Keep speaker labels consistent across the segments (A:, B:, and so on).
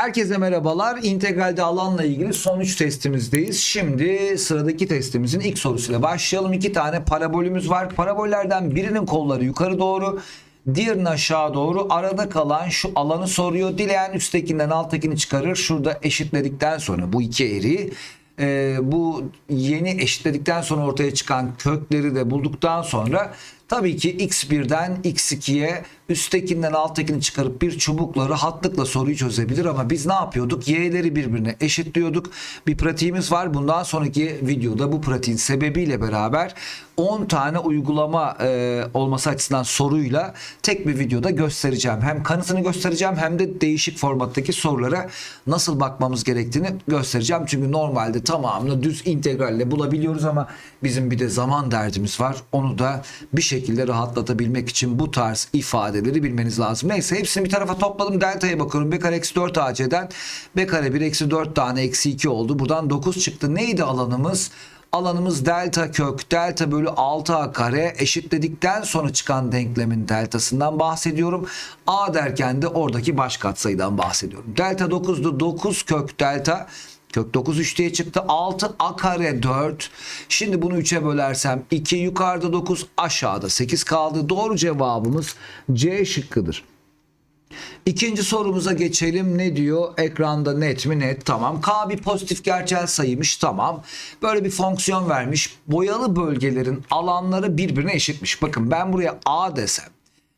A: Herkese merhabalar. İntegralde alanla ilgili son 3 testimizdeyiz. Şimdi sıradaki testimizin ilk sorusuyla başlayalım. İki tane parabolümüz var. Parabollerden birinin kolları yukarı doğru, diğerinin aşağı doğru. Arada kalan şu alanı soruyor. Dileyen üsttekinden alttakini çıkarır. Şurada eşitledikten sonra bu iki eğriyi e, bu yeni eşitledikten sonra ortaya çıkan kökleri de bulduktan sonra tabii ki x1'den x2'ye üsttekinden alttakini çıkarıp bir çubukla rahatlıkla soruyu çözebilir ama biz ne yapıyorduk? Y'leri birbirine eşitliyorduk. Bir pratiğimiz var. Bundan sonraki videoda bu pratiğin sebebiyle beraber 10 tane uygulama e, olması açısından soruyla tek bir videoda göstereceğim. Hem kanıtını göstereceğim hem de değişik formattaki sorulara nasıl bakmamız gerektiğini göstereceğim. Çünkü normalde tamamını düz integralle bulabiliyoruz ama bizim bir de zaman derdimiz var. Onu da bir şekilde rahatlatabilmek için bu tarz ifadeleri bilmeniz lazım. Neyse hepsini bir tarafa topladım. Delta'ya bakıyorum. B kare eksi 4 AC'den B kare 1 eksi 4 tane eksi 2 oldu. Buradan 9 çıktı. Neydi alanımız? Alanımız delta kök delta bölü 6a kare eşitledikten sonra çıkan denklemin deltasından bahsediyorum. A derken de oradaki baş katsayıdan bahsediyorum. Delta 9'du 9 kök delta Kök 9 3 diye çıktı. 6 a kare 4. Şimdi bunu 3'e bölersem 2 yukarıda 9 aşağıda 8 kaldı. Doğru cevabımız C şıkkıdır. İkinci sorumuza geçelim. Ne diyor? Ekranda net mi? Net. Tamam. K bir pozitif gerçel sayıymış. Tamam. Böyle bir fonksiyon vermiş. Boyalı bölgelerin alanları birbirine eşitmiş. Bakın ben buraya A desem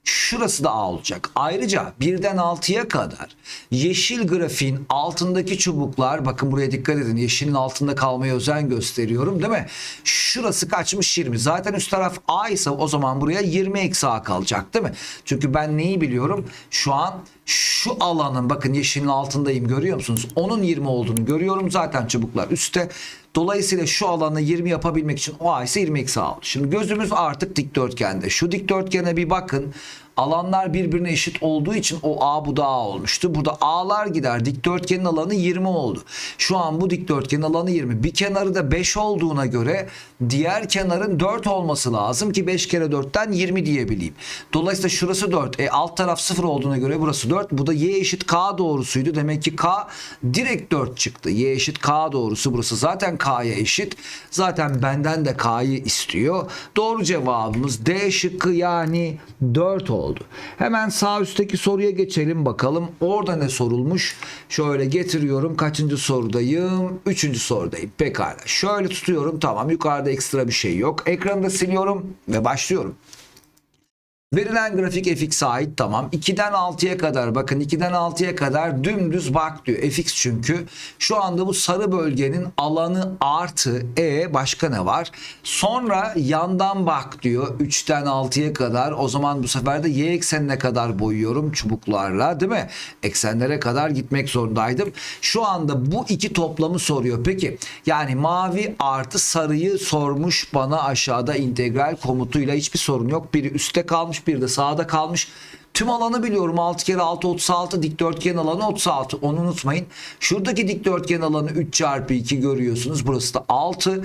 A: Şurası da A olacak. Ayrıca 1'den 6'ya kadar yeşil grafiğin altındaki çubuklar bakın buraya dikkat edin yeşilin altında kalmaya özen gösteriyorum değil mi? Şurası kaçmış 20. Zaten üst taraf A ise o zaman buraya 20 eksi A kalacak değil mi? Çünkü ben neyi biliyorum? Şu an şu alanın bakın yeşilin altındayım görüyor musunuz? Onun 20 olduğunu görüyorum. Zaten çubuklar üstte. Dolayısıyla şu alanı 20 yapabilmek için o ise 20 eksi A oldu. Şimdi gözümüz artık dikdörtgende. Şu dikdörtgene bir bakın. Alanlar birbirine eşit olduğu için o A bu da A olmuştu. Burada A'lar gider. Dikdörtgenin alanı 20 oldu. Şu an bu dikdörtgenin alanı 20. Bir kenarı da 5 olduğuna göre diğer kenarın 4 olması lazım ki 5 kere 4'ten 20 diyebileyim. Dolayısıyla şurası 4. E alt taraf 0 olduğuna göre burası 4. Bu da Y eşit K doğrusuydu. Demek ki K direkt 4 çıktı. Y eşit K doğrusu burası zaten K'ya eşit. Zaten benden de K'yı istiyor. Doğru cevabımız D şıkkı yani 4 oldu. Hemen sağ üstteki soruya geçelim bakalım. Orada ne sorulmuş? Şöyle getiriyorum. Kaçıncı sorudayım? Üçüncü sorudayım. Pekala. Şöyle tutuyorum. Tamam yukarıda ekstra bir şey yok. Ekranı da siliyorum ve başlıyorum. Verilen grafik fx'e ait tamam. 2'den 6'ya kadar bakın 2'den 6'ya kadar dümdüz bak diyor. fx çünkü şu anda bu sarı bölgenin alanı artı e başka ne var? Sonra yandan bak diyor 3'ten 6'ya kadar. O zaman bu sefer de y eksenine kadar boyuyorum çubuklarla değil mi? Eksenlere kadar gitmek zorundaydım. Şu anda bu iki toplamı soruyor. Peki yani mavi artı sarıyı sormuş bana aşağıda integral komutuyla hiçbir sorun yok. Biri üstte kalmış bir de sağda kalmış. Tüm alanı biliyorum 6 kere 6 36 dikdörtgen alanı 36 onu unutmayın. Şuradaki dikdörtgen alanı 3 çarpı 2 görüyorsunuz burası da 6.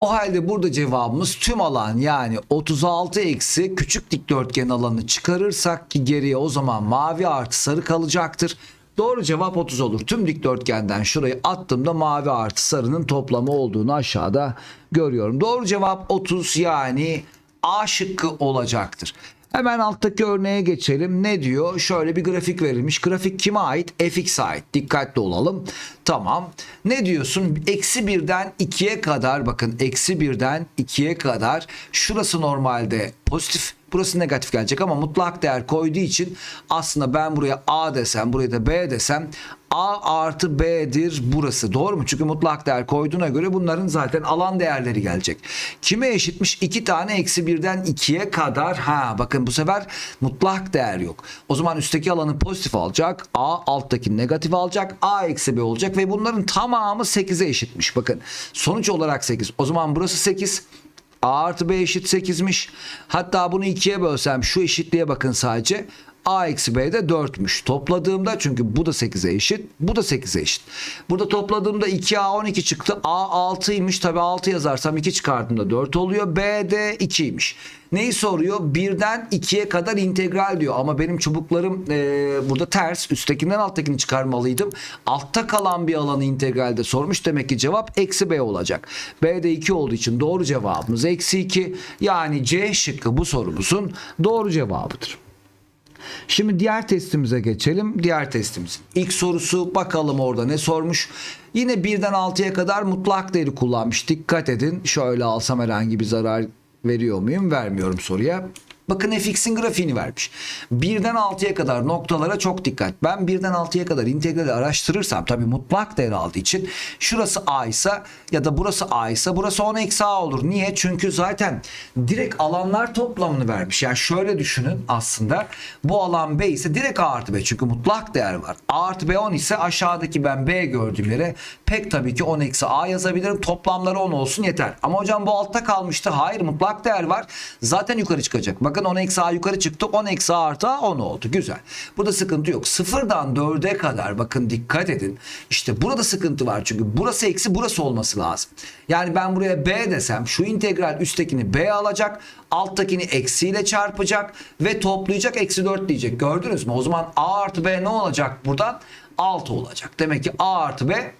A: O halde burada cevabımız tüm alan yani 36 eksi küçük dikdörtgen alanı çıkarırsak ki geriye o zaman mavi artı sarı kalacaktır. Doğru cevap 30 olur. Tüm dikdörtgenden şurayı attığımda mavi artı sarının toplamı olduğunu aşağıda görüyorum. Doğru cevap 30 yani A şıkkı olacaktır. Hemen alttaki örneğe geçelim. Ne diyor? Şöyle bir grafik verilmiş. Grafik kime ait? fx'e ait. Dikkatli olalım. Tamam. Ne diyorsun? Eksi birden 2'ye kadar bakın eksi birden 2'ye kadar şurası normalde pozitif Burası negatif gelecek ama mutlak değer koyduğu için aslında ben buraya A desem buraya da B desem A artı B'dir burası. Doğru mu? Çünkü mutlak değer koyduğuna göre bunların zaten alan değerleri gelecek. Kime eşitmiş? 2 tane eksi birden 2'ye kadar. Ha bakın bu sefer mutlak değer yok. O zaman üstteki alanı pozitif alacak. A alttaki negatif alacak. A eksi B olacak ve bunların tamamı 8'e eşitmiş. Bakın sonuç olarak 8. O zaman burası 8. A artı B eşit 8'miş. Hatta bunu ikiye bölsem şu eşitliğe bakın sadece. A eksi B de 4'müş. Topladığımda çünkü bu da 8'e eşit. Bu da 8'e eşit. Burada topladığımda 2A 12 çıktı. A 6'ymış. Tabi 6 yazarsam 2 çıkardığımda 4 oluyor. B de 2'ymiş. Neyi soruyor? Birden 2'ye kadar integral diyor. Ama benim çubuklarım e, burada ters. Üsttekinden alttakini çıkarmalıydım. Altta kalan bir alanı integralde sormuş. Demek ki cevap eksi B olacak. B de 2 olduğu için doğru cevabımız eksi 2. Yani C şıkkı bu sorumuzun doğru cevabıdır. Şimdi diğer testimize geçelim. Diğer testimizin ilk sorusu bakalım orada ne sormuş. Yine birden 6'ya kadar mutlak değeri kullanmış. Dikkat edin. Şöyle alsam herhangi bir zarar veriyor muyum? Vermiyorum soruya. Bakın fx'in grafiğini vermiş. Birden 6'ya kadar noktalara çok dikkat. Ben birden 6'ya kadar integrali araştırırsam tabii mutlak değer aldığı için şurası a ise ya da burası a ise burası 10 eksi a olur. Niye? Çünkü zaten direkt alanlar toplamını vermiş. Yani şöyle düşünün aslında bu alan b ise direkt a artı b. Çünkü mutlak değer var. a artı b 10 ise aşağıdaki ben b gördüğüm yere pek tabii ki 10 eksi a yazabilirim. Toplamları 10 olsun yeter. Ama hocam bu altta kalmıştı. Hayır mutlak değer var. Zaten yukarı çıkacak. Bakın 10 eksi yukarı çıktı. 10 eksi a artı a 10 oldu. Güzel. Burada sıkıntı yok. Sıfırdan 4'e kadar bakın dikkat edin. İşte burada sıkıntı var. Çünkü burası eksi burası olması lazım. Yani ben buraya b desem şu integral üsttekini b alacak. Alttakini eksiyle çarpacak ve toplayacak eksi 4 diyecek. Gördünüz mü? O zaman a artı b ne olacak buradan? 6 olacak. Demek ki a artı b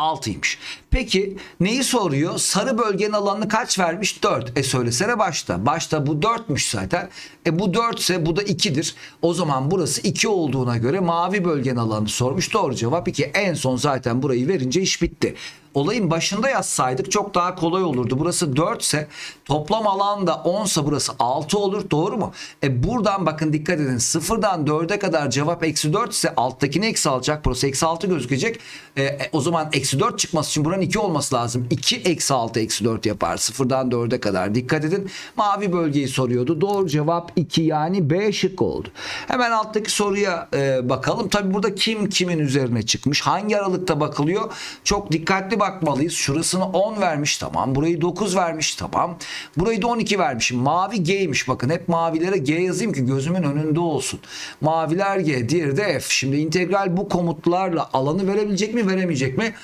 A: 6'ymış. Peki neyi soruyor? Sarı bölgenin alanını kaç vermiş? 4. E söylesene başta. Başta bu 4'müş zaten. E bu 4 ise bu da 2'dir. O zaman burası 2 olduğuna göre mavi bölgenin alanını sormuş. Doğru cevap 2. En son zaten burayı verince iş bitti. Olayın başında yazsaydık çok daha kolay olurdu. Burası 4 ise toplam alan da 10 ise burası 6 olur. Doğru mu? E buradan bakın dikkat edin. Sıfırdan 4'e kadar cevap eksi 4 ise alttakini eksi alacak. Burası eksi 6 gözükecek. E, e, o zaman eksi 4 çıkması için buranın 2 olması lazım. 2 eksi 6 eksi 4 yapar. Sıfırdan 4'e kadar. Dikkat edin. Mavi bölgeyi soruyordu. Doğru cevap 2 yani B şık oldu. Hemen alttaki soruya e, bakalım. Tabi burada kim kimin üzerine çıkmış? Hangi aralıkta bakılıyor? Çok dikkatli bakmalıyız. Şurasını 10 vermiş tamam. Burayı 9 vermiş tamam. Burayı da 12 vermişim. Mavi G'ymiş bakın. Hep mavilere G yazayım ki gözümün önünde olsun. Maviler G, diğeri de F. Şimdi integral bu komutlarla alanı verebilecek mi veremeyecek mi?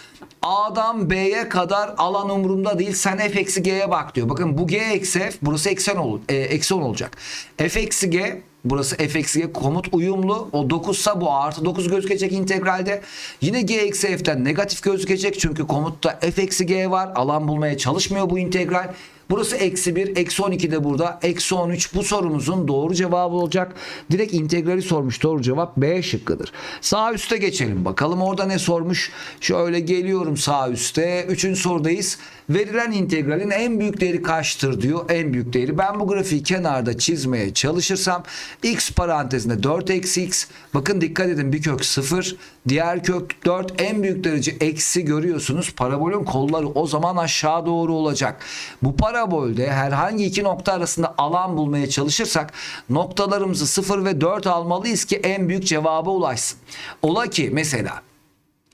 A: A'dan B'ye kadar alan umurumda değil. Sen F eksi G'ye bak diyor. Bakın bu G eksi F burası eksen ol, e, eksi 10 olacak. F eksi G Burası f eksi g komut uyumlu. O 9 ise bu artı 9 gözükecek integralde. Yine g eksi f'ten negatif gözükecek. Çünkü komutta f eksi g var. Alan bulmaya çalışmıyor bu integral. Burası eksi 1, eksi 12 de burada. Eksi 13 bu sorumuzun doğru cevabı olacak. Direkt integrali sormuş. Doğru cevap B şıkkıdır. Sağ üste geçelim. Bakalım orada ne sormuş. Şöyle geliyorum sağ üste. Üçüncü sorudayız. Verilen integralin en büyük değeri kaçtır diyor. En büyük değeri. Ben bu grafiği kenarda çizmeye çalışırsam x parantezinde 4 eksi x. Bakın dikkat edin bir kök 0. Diğer kök 4 en büyük derece eksi görüyorsunuz. Parabolün kolları o zaman aşağı doğru olacak. Bu parabolde herhangi iki nokta arasında alan bulmaya çalışırsak noktalarımızı 0 ve 4 almalıyız ki en büyük cevaba ulaşsın. Ola ki mesela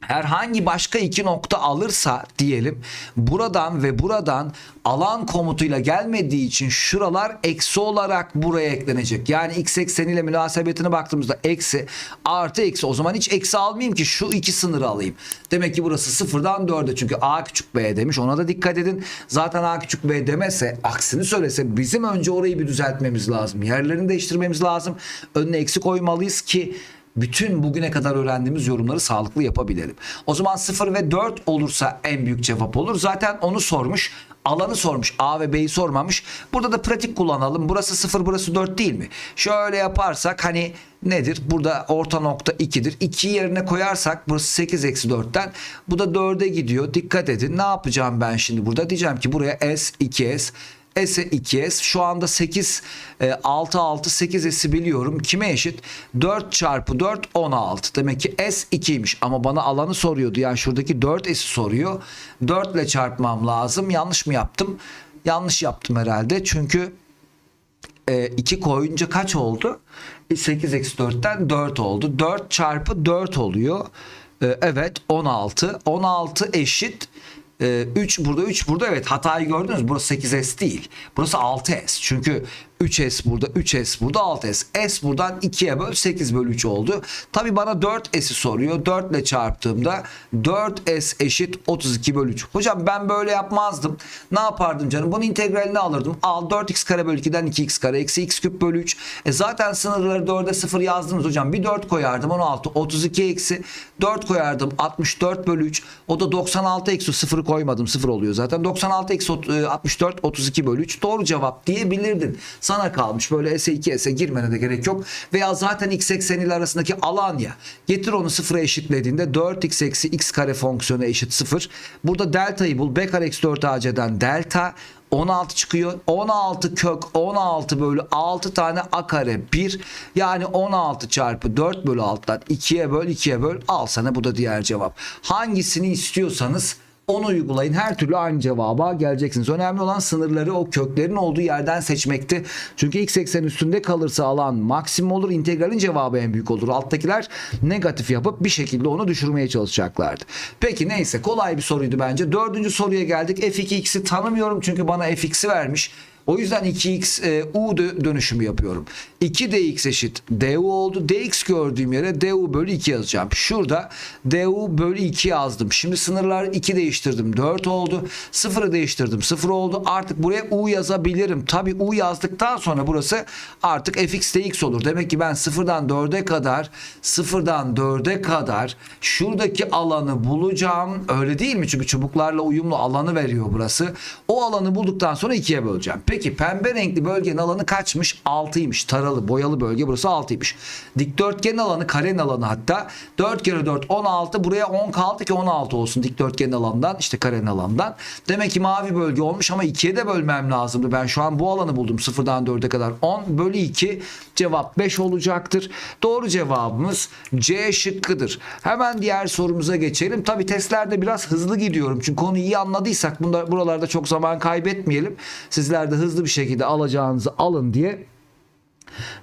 A: herhangi başka iki nokta alırsa diyelim buradan ve buradan alan komutuyla gelmediği için şuralar eksi olarak buraya eklenecek. Yani x ekseniyle münasebetine baktığımızda eksi artı eksi o zaman hiç eksi almayayım ki şu iki sınırı alayım. Demek ki burası sıfırdan 4'e çünkü a küçük b demiş ona da dikkat edin. Zaten a küçük b demese aksini söylese bizim önce orayı bir düzeltmemiz lazım. Yerlerini değiştirmemiz lazım. Önüne eksi koymalıyız ki bütün bugüne kadar öğrendiğimiz yorumları sağlıklı yapabilelim. O zaman 0 ve 4 olursa en büyük cevap olur. Zaten onu sormuş. Alanı sormuş. A ve B'yi sormamış. Burada da pratik kullanalım. Burası 0 burası 4 değil mi? Şöyle yaparsak hani nedir? Burada orta nokta 2'dir. 2 yerine koyarsak burası 8 eksi 4'ten. Bu da 4'e gidiyor. Dikkat edin. Ne yapacağım ben şimdi burada? Diyeceğim ki buraya S 2S S'e 2S şu anda 8 6 6 8 S'i biliyorum. Kime eşit? 4 çarpı 4 16. Demek ki S 2'ymiş ama bana alanı soruyordu. Yani şuradaki 4 S'i soruyor. 4 ile çarpmam lazım. Yanlış mı yaptım? Yanlış yaptım herhalde. Çünkü 2 koyunca kaç oldu? 8 eksi 4'ten 4 oldu. 4 çarpı 4 oluyor. E, Evet 16. 16 eşit 3 burada 3 burada. Evet hatayı gördünüz burası 8S değil. Burası 6S çünkü 3S burada, 3S burada, 6S. S buradan 2'ye böl 8 bölü 3 oldu. Tabi bana 4S'i soruyor. 4 ile çarptığımda 4S eşit 32 bölü 3. Hocam ben böyle yapmazdım. Ne yapardım canım? Bunun integralini alırdım. Al 4x kare bölü 2'den 2x kare eksi x küp bölü 3. E zaten sınırları 4'e 0 yazdınız hocam. Bir 4 koyardım 16. 32 eksi 4 koyardım 64 bölü 3. O da 96 eksi 0 koymadım. 0 oluyor zaten. 96 eksi ot- e, 64 32 bölü 3. Doğru cevap diyebilirdin. Sana kalmış. Böyle S 2 S'e girmene de gerek yok. Veya zaten x ekseniyle arasındaki alan ya. Getir onu sıfıra eşitlediğinde 4x eksi x kare fonksiyonu eşit 0. Burada delta'yı bul. B kare eksi 4 AC'den delta 16 çıkıyor. 16 kök 16 bölü 6 tane a kare 1. Yani 16 çarpı 4 bölü 6'dan 2'ye böl 2'ye böl. Al sana bu da diğer cevap. Hangisini istiyorsanız onu uygulayın. Her türlü aynı cevaba geleceksiniz. Önemli olan sınırları o köklerin olduğu yerden seçmekti. Çünkü x eksen üstünde kalırsa alan maksimum olur. İntegralin cevabı en büyük olur. Alttakiler negatif yapıp bir şekilde onu düşürmeye çalışacaklardı. Peki neyse kolay bir soruydu bence. Dördüncü soruya geldik. f2x'i tanımıyorum çünkü bana fx'i vermiş. O yüzden 2x e, u dö- dönüşümü yapıyorum. 2dx eşit du oldu. dx gördüğüm yere du bölü 2 yazacağım. Şurada du bölü 2 yazdım. Şimdi sınırlar 2 değiştirdim. 4 oldu. 0'ı değiştirdim. 0 oldu. Artık buraya u yazabilirim. Tabi u yazdıktan sonra burası artık fx dx olur. Demek ki ben 0'dan 4'e kadar 0'dan 4'e kadar şuradaki alanı bulacağım. Öyle değil mi? Çünkü çubuklarla uyumlu alanı veriyor burası. O alanı bulduktan sonra 2'ye böleceğim. Peki pembe renkli bölgenin alanı kaçmış? 6'ymış. Taralı, boyalı bölge burası 6'ymış. Dikdörtgenin alanı, karenin alanı hatta 4 kere 4 16. Buraya 10 kaldı ki 16 olsun dikdörtgenin alanından işte karenin alanından. Demek ki mavi bölge olmuş ama 2'ye de bölmem lazımdı. Ben şu an bu alanı buldum 0'dan 4'e kadar. 10 bölü 2 cevap 5 olacaktır. Doğru cevabımız C şıkkıdır. Hemen diğer sorumuza geçelim. Tabi testlerde biraz hızlı gidiyorum. Çünkü konuyu iyi anladıysak bunda, buralarda çok zaman kaybetmeyelim. Sizler de hızlı bir şekilde alacağınızı alın diye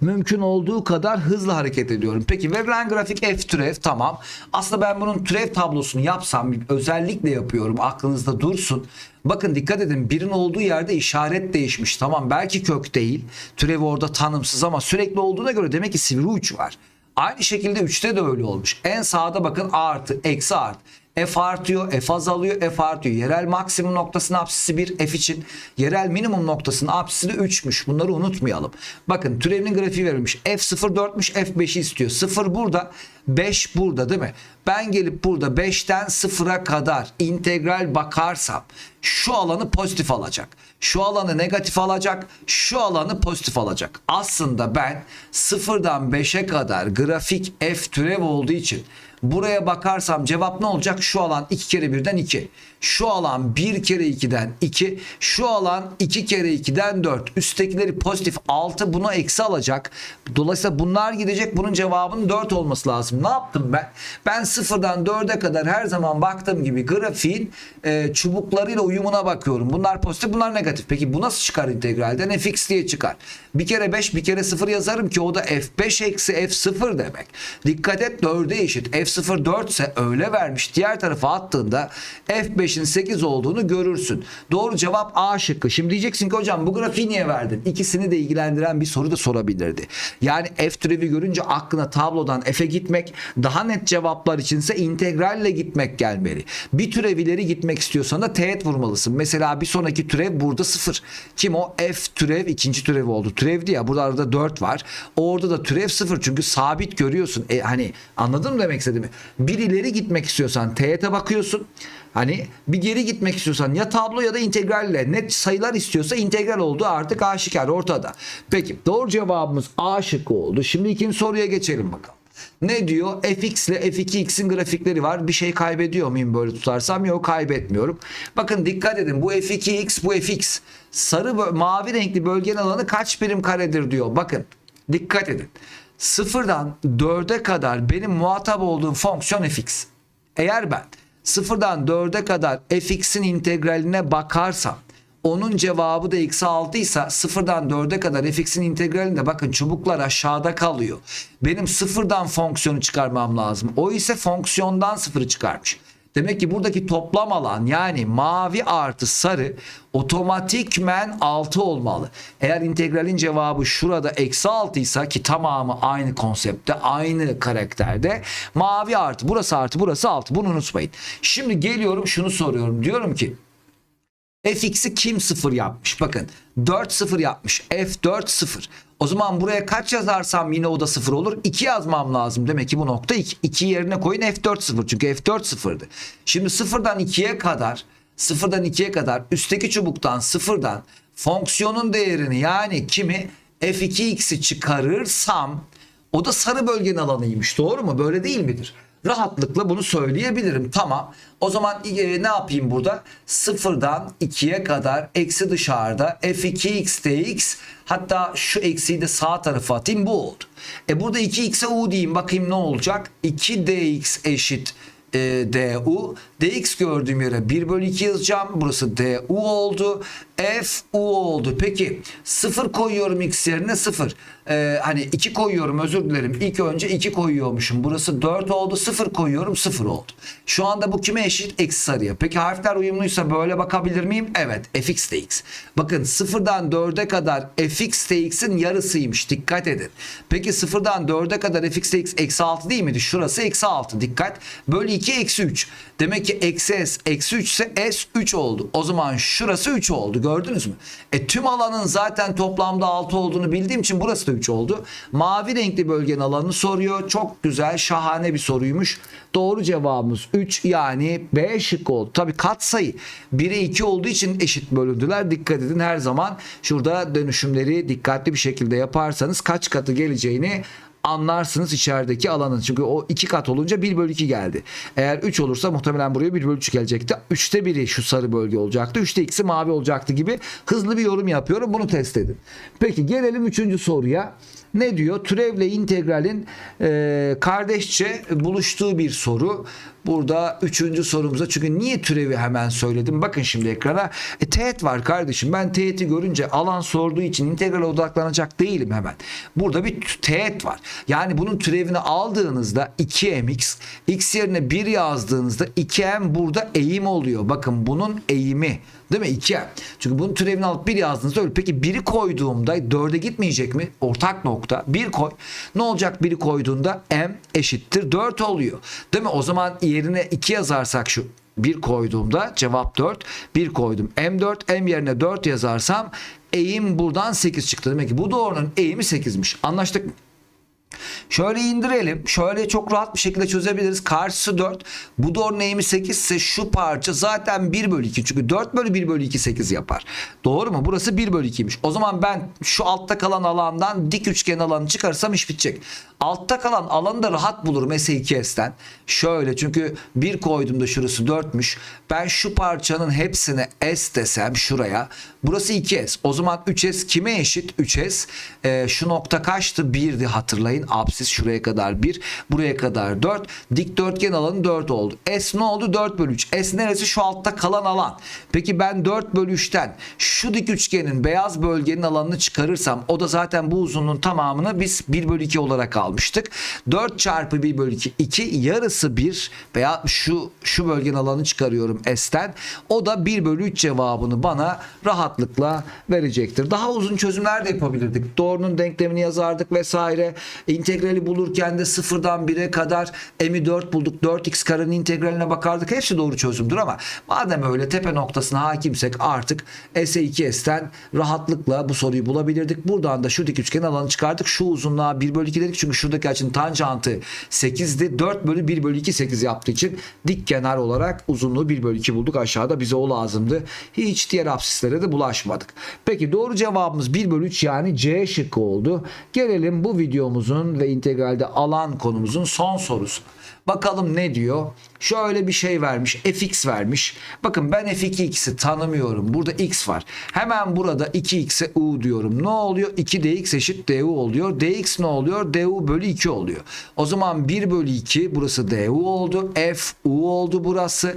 A: mümkün olduğu kadar hızlı hareket ediyorum. Peki verilen grafik f türev tamam. Aslında ben bunun türev tablosunu yapsam özellikle yapıyorum aklınızda dursun. Bakın dikkat edin birin olduğu yerde işaret değişmiş. Tamam belki kök değil. Türev orada tanımsız ama sürekli olduğuna göre demek ki sivri uç var. Aynı şekilde 3'te de öyle olmuş. En sağda bakın artı, eksi artı. F artıyor, F azalıyor, F artıyor. Yerel maksimum noktasının apsisi 1 F için. Yerel minimum noktasının apsisi de 3'müş. Bunları unutmayalım. Bakın türevinin grafiği verilmiş. F 0,4'müş, F 5'i istiyor. 0 burada, 5 burada değil mi? Ben gelip burada 5'ten 0'a kadar integral bakarsam şu alanı pozitif alacak. Şu alanı negatif alacak. Şu alanı pozitif alacak. Aslında ben 0'dan 5'e kadar grafik f türev olduğu için buraya bakarsam cevap ne olacak? Şu alan 2 kere 1'den 2. Şu alan 1 kere 2'den 2. Şu alan 2 kere 2'den 4. Üsttekileri pozitif 6 bunu eksi alacak. Dolayısıyla bunlar gidecek. Bunun cevabının 4 olması lazım. Ne yaptım ben? Ben 0'dan 4'e kadar her zaman baktığım gibi grafiğin e, çubuklarıyla uyumuna bakıyorum. Bunlar pozitif bunlar negatif. Peki bu nasıl çıkar integralden? fx diye çıkar. Bir kere 5 bir kere 0 yazarım ki o da f5 eksi f0 demek. Dikkat et 4'e eşit. F0 4 ise öyle vermiş. Diğer tarafa attığında f5'in 8 olduğunu görürsün. Doğru cevap A şıkkı. Şimdi diyeceksin ki hocam bu grafiği niye verdin? İkisini de ilgilendiren bir soru da sorabilirdi. Yani f türevi görünce aklına tablodan f'e gitmek daha net cevaplar içinse integralle gitmek gelmeli. Bir türev ileri gitmek istiyorsan da teğet vurmalısın. Mesela bir sonraki türev burada 0. Kim o? F türev ikinci türev oldu. Türevdi ya burada arada 4 var. Orada da türev 0 çünkü sabit görüyorsun. E, hani anladın mı demek istediğimi? Bir ileri gitmek istiyorsan teğete bakıyorsun. Hani bir geri gitmek istiyorsan ya tablo ya da integralle net sayılar istiyorsa integral oldu artık aşikar ortada. Peki doğru cevabımız A şıkkı oldu. Şimdi ikinci soruya geçelim bakalım. Ne diyor? fx ile f2x'in grafikleri var. Bir şey kaybediyor muyum böyle tutarsam? Yok kaybetmiyorum. Bakın dikkat edin. Bu f2x bu fx. Sarı mavi renkli bölgenin alanı kaç birim karedir diyor. Bakın dikkat edin. Sıfırdan 4'e kadar benim muhatap olduğum fonksiyon fx. Eğer ben sıfırdan 4'e kadar fx'in integraline bakarsam onun cevabı da eksi 6 ise sıfırdan 4'e kadar fx'in integralinde bakın çubuklar aşağıda kalıyor. Benim sıfırdan fonksiyonu çıkarmam lazım. O ise fonksiyondan sıfırı çıkarmış. Demek ki buradaki toplam alan yani mavi artı sarı otomatikmen 6 olmalı. Eğer integralin cevabı şurada eksi 6 ise ki tamamı aynı konsepte aynı karakterde mavi artı burası artı burası 6 bunu unutmayın. Şimdi geliyorum şunu soruyorum diyorum ki fx'i kim 0 yapmış? Bakın 4 0 yapmış. f4 0. O zaman buraya kaç yazarsam yine o da 0 olur. 2 yazmam lazım. Demek ki bu nokta 2. 2 yerine koyun f4 0. Çünkü f4 0'dı. Şimdi 0'dan 2'ye kadar 0'dan 2'ye kadar üstteki çubuktan 0'dan fonksiyonun değerini yani kimi f2x'i çıkarırsam o da sarı bölgenin alanıymış. Doğru mu? Böyle değil midir? Rahatlıkla bunu söyleyebilirim. Tamam. O zaman e, ne yapayım burada? Sıfırdan 2'ye kadar eksi dışarıda f2x dx hatta şu eksiyi de sağ tarafa atayım bu oldu. E burada 2x'e u diyeyim bakayım ne olacak? 2dx eşit e, du. dx gördüğüm yere 1 bölü 2 yazacağım. Burası du oldu. f u oldu. Peki 0 koyuyorum x yerine 0. Ee, hani 2 koyuyorum özür dilerim. İlk önce 2 koyuyormuşum. Burası 4 oldu. 0 koyuyorum 0 oldu. Şu anda bu kime eşit? Eksi sarıya. Peki harfler uyumluysa böyle bakabilir miyim? Evet. fx dx. Bakın 0'dan 4'e kadar fx dx'in yarısıymış. Dikkat edin. Peki 0'dan 4'e kadar fx dx eksi 6 değil miydi? Şurası eksi 6. Dikkat. Bölü 2 eksi 3. Demek ki eksi s eksi 3 ise s 3 oldu. O zaman şurası 3 oldu. Gördünüz mü? E tüm alanın zaten toplamda 6 olduğunu bildiğim için burası da 3 oldu. Mavi renkli bölgenin alanını soruyor. Çok güzel, şahane bir soruymuş. Doğru cevabımız 3 yani B şıkkı oldu. Tabii katsayı 1'e 2 olduğu için eşit bölündüler. Dikkat edin her zaman şurada dönüşümleri dikkatli bir şekilde yaparsanız kaç katı geleceğini anlarsınız içerideki alanın. Çünkü o 2 kat olunca 1 bölü 2 geldi. Eğer 3 olursa muhtemelen buraya 1 bölü 3 gelecekti. 3'te 1'i şu sarı bölge olacaktı. 3'te 2'si mavi olacaktı gibi hızlı bir yorum yapıyorum. Bunu test edin. Peki gelelim 3. soruya. Ne diyor? Türevle integralin e, kardeşçe buluştuğu bir soru. Burada üçüncü sorumuza çünkü niye türevi hemen söyledim? Bakın şimdi ekrana. E, teğet var kardeşim. Ben teğeti görünce alan sorduğu için integrale odaklanacak değilim hemen. Burada bir teğet var. Yani bunun türevini aldığınızda 2mx x yerine 1 yazdığınızda 2m burada eğim oluyor. Bakın bunun eğimi Değil mi? 2m. Çünkü bunun türevini alıp 1 yazdığınızda öyle. Peki 1'i koyduğumda 4'e gitmeyecek mi? Ortak nokta. 1 koy. Ne olacak 1'i koyduğunda m eşittir 4 oluyor. Değil mi? O zaman yerine 2 yazarsak şu 1 koyduğumda cevap 4. 1 koydum. M4 M yerine 4 yazarsam eğim buradan 8 çıktı. Demek ki bu doğrunun eğimi 8'miş. Anlaştık mı? Şöyle indirelim. Şöyle çok rahat bir şekilde çözebiliriz. Karşısı 4. Bu doğrunun eğimi 8 ise şu parça zaten 1 bölü 2. Çünkü 4 bölü 1 bölü 2 8 yapar. Doğru mu? Burası 1 bölü 2'ymiş. O zaman ben şu altta kalan alandan dik üçgen alanı çıkarsam iş bitecek. Altta kalan alanı da rahat bulurum S2S'ten. Şöyle çünkü 1 koyduğumda şurası 4'müş. Ben şu parçanın hepsine S desem şuraya. Burası 2S. O zaman 3S kime eşit? 3S. Ee, şu nokta kaçtı? 1'di hatırlayın. Apsis şuraya kadar 1. Buraya kadar 4. Dikdörtgen alanı 4 oldu. S ne oldu? 4 bölü 3. S neresi? Şu altta kalan alan. Peki ben 4 bölü 3'ten şu dik üçgenin beyaz bölgenin alanını çıkarırsam o da zaten bu uzunluğun tamamını biz 1 bölü 2 olarak almıştık. 4 çarpı 1 bölü 2. 2 yarısı 1 veya şu şu bölgenin alanını çıkarıyorum S'ten. O da 1 bölü 3 cevabını bana rahatlıkla verecektir. Daha uzun çözümler de yapabilirdik. Doğrunun denklemini yazardık vesaire. İntegrali bulurken de sıfırdan 1'e kadar m'i 4 bulduk. 4x karenin integraline bakardık. Hepsi doğru çözümdür ama madem öyle tepe noktasına hakimsek artık S2S'ten rahatlıkla bu soruyu bulabilirdik. Buradan da şu dik üçgen alanı çıkardık. Şu uzunluğa 1 bölü 2 dedik. Çünkü şuradaki açının tanjantı 8'di. 4 bölü 1 bölü 2 8 yaptığı için dik kenar olarak uzunluğu 1 bölü 2 bulduk. Aşağıda bize o lazımdı. Hiç diğer absislere de bulaşmadık. Peki doğru cevabımız 1 bölü 3 yani C şıkkı oldu. Gelelim bu videomuzun ve integralde alan konumuzun son sorusu. Bakalım ne diyor? Şöyle bir şey vermiş. fx vermiş. Bakın ben f2x'i tanımıyorum. Burada x var. Hemen burada 2x'e u diyorum. Ne oluyor? 2dx eşit du oluyor. dx ne oluyor? du bölü 2 oluyor. O zaman 1 bölü 2 burası du oldu. f u oldu burası.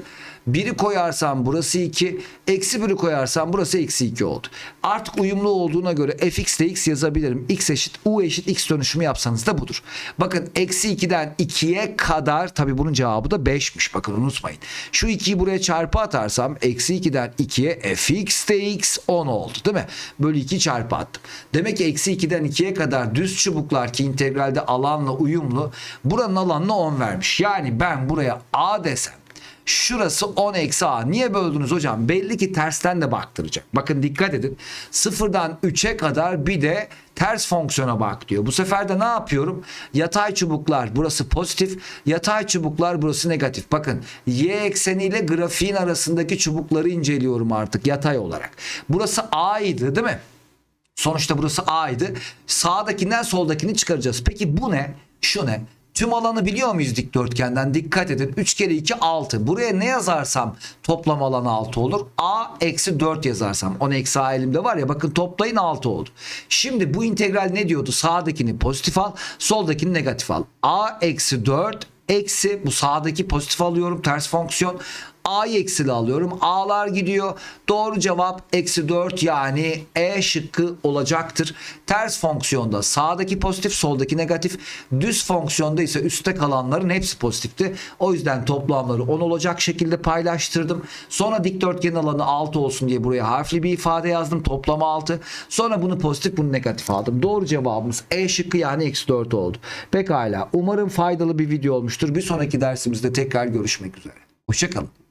A: 1'i koyarsam burası 2. Eksi 1'i koyarsam burası eksi 2 oldu. Artık uyumlu olduğuna göre fx ile x yazabilirim. x eşit u eşit x dönüşümü yapsanız da budur. Bakın eksi 2'den 2'ye kadar tabi bunun cevabı da 5'miş. Bakın unutmayın. Şu 2'yi buraya çarpı atarsam eksi 2'den 2'ye fx de x 10 oldu değil mi? Bölü 2 çarpı attım. Demek ki eksi 2'den 2'ye kadar düz çubuklar ki integralde alanla uyumlu buranın alanına 10 vermiş. Yani ben buraya a desem Şurası 10 eksi a. Niye böldünüz hocam? Belli ki tersten de baktıracak. Bakın dikkat edin. Sıfırdan 3'e kadar bir de ters fonksiyona bak diyor. Bu sefer de ne yapıyorum? Yatay çubuklar burası pozitif. Yatay çubuklar burası negatif. Bakın y ekseniyle grafiğin arasındaki çubukları inceliyorum artık yatay olarak. Burası a'ydı değil mi? Sonuçta burası A'ydı. Sağdakinden soldakini çıkaracağız. Peki bu ne? Şu ne? Tüm alanı biliyor muyuz dikdörtgenden? Dikkat edin. 3 kere 2 6. Buraya ne yazarsam toplam alan 6 olur. A eksi 4 yazarsam. 10 eksi A elimde var ya bakın toplayın 6 oldu. Şimdi bu integral ne diyordu? Sağdakini pozitif al. Soldakini negatif al. A eksi 4 eksi bu sağdaki pozitif alıyorum ters fonksiyon. A'yı eksili alıyorum. A'lar gidiyor. Doğru cevap eksi 4 yani E şıkkı olacaktır. Ters fonksiyonda sağdaki pozitif soldaki negatif. Düz fonksiyonda ise üstte kalanların hepsi pozitifti. O yüzden toplamları 10 olacak şekilde paylaştırdım. Sonra dikdörtgenin alanı 6 olsun diye buraya harfli bir ifade yazdım. Toplamı 6. Sonra bunu pozitif bunu negatif aldım. Doğru cevabımız E şıkkı yani eksi 4 oldu. Pekala. Umarım faydalı bir video olmuştur. Bir sonraki dersimizde tekrar görüşmek üzere. Hoşçakalın.